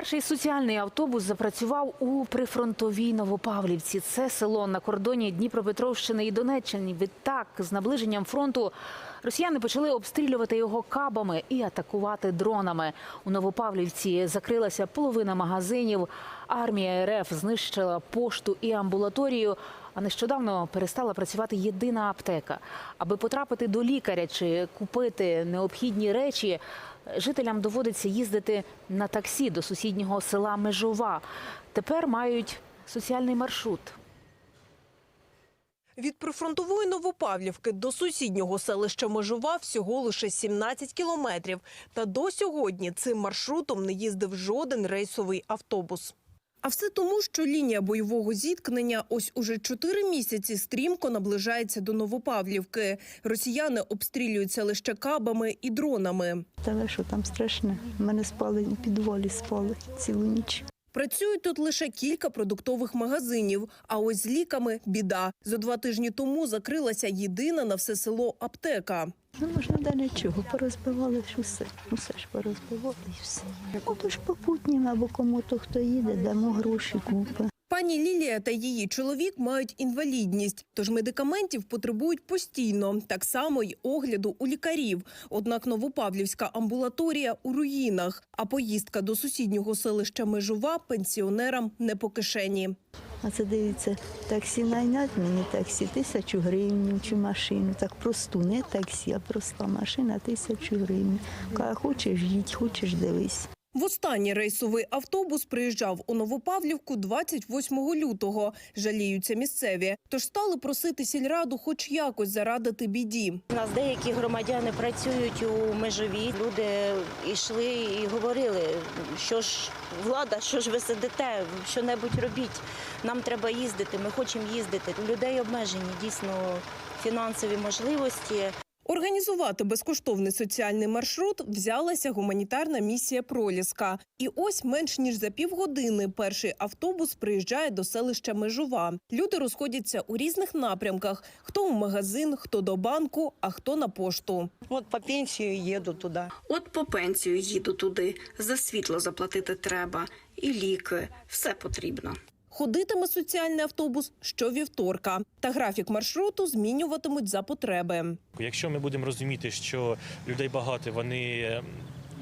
Перший соціальний автобус запрацював у прифронтовій Новопавлівці. Це село на кордоні Дніпропетровщини і Донеччини. Відтак, з наближенням фронту, росіяни почали обстрілювати його кабами і атакувати дронами. У Новопавлівці закрилася половина магазинів. Армія РФ знищила пошту і амбулаторію. А нещодавно перестала працювати єдина аптека. Аби потрапити до лікаря чи купити необхідні речі, жителям доводиться їздити на таксі до сусіднього села Межова. Тепер мають соціальний маршрут. Від прифронтової Новопавлівки до сусіднього селища Межова всього лише 17 кілометрів. Та до сьогодні цим маршрутом не їздив жоден рейсовий автобус. А все тому, що лінія бойового зіткнення ось уже чотири місяці стрімко наближається до Новопавлівки. Росіяни обстрілюються лише кабами і дронами. Та ви що там страшне? Мене спали підволі спали цілу ніч. Працюють тут лише кілька продуктових магазинів. А ось з ліками біда. За два тижні тому закрилася єдина на все село аптека. Ну, можна далі чого, порозбивали ж усе. Усе ж порозбивали і все. Ну, то ж попутнім або кому-то, хто їде, дамо гроші купи. Пані Лілія та її чоловік мають інвалідність, тож медикаментів потребують постійно, так само й огляду у лікарів. Однак Новопавлівська амбулаторія у руїнах, а поїздка до сусіднього селища Межова пенсіонерам не по кишені. А це дивіться, таксі найнять мені таксі тисячу гривень чи машину. Так просту, не таксі, а проста машина тисячу гривень. Хочеш їдь, хочеш дивись. Востаннє рейсовий автобус приїжджав у Новопавлівку 28 лютого. Жаліються місцеві, тож стали просити сільраду хоч якось зарадити біді. У нас деякі громадяни працюють у межові. Люди йшли і говорили, що ж влада, що ж ви сидите, що-небудь робіть. Нам треба їздити, ми хочемо їздити. У людей обмежені дійсно фінансові можливості. Організувати безкоштовний соціальний маршрут взялася гуманітарна місія Проліска. І ось менш ніж за півгодини перший автобус приїжджає до селища Межова. Люди розходяться у різних напрямках: хто в магазин, хто до банку, а хто на пошту. Вот по пенсию еду туда. От по пенсію їду туди, за світло заплатити треба, і ліки, все потрібно. Ходитиме соціальний автобус щовівторка, та графік маршруту змінюватимуть за потреби. Якщо ми будемо розуміти, що людей багато, вони е,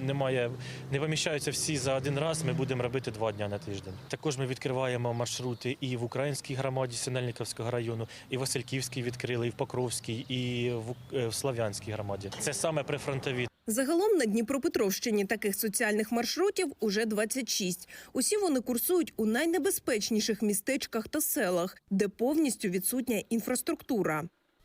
немає, не поміщаються всі за один раз, ми будемо робити два дня на тиждень. Також ми відкриваємо маршрути і в українській громаді Синельниковського району, і в Васильківській відкрили, і в Покровській, і в, е, Слав'янській громаді. Це саме прифронтові Загалом на Дніпропетровщині таких соціальних маршрутів уже 26. Усі вони курсують у найнебезпечніших містечках та селах, де повністю відсутня інфраструктура.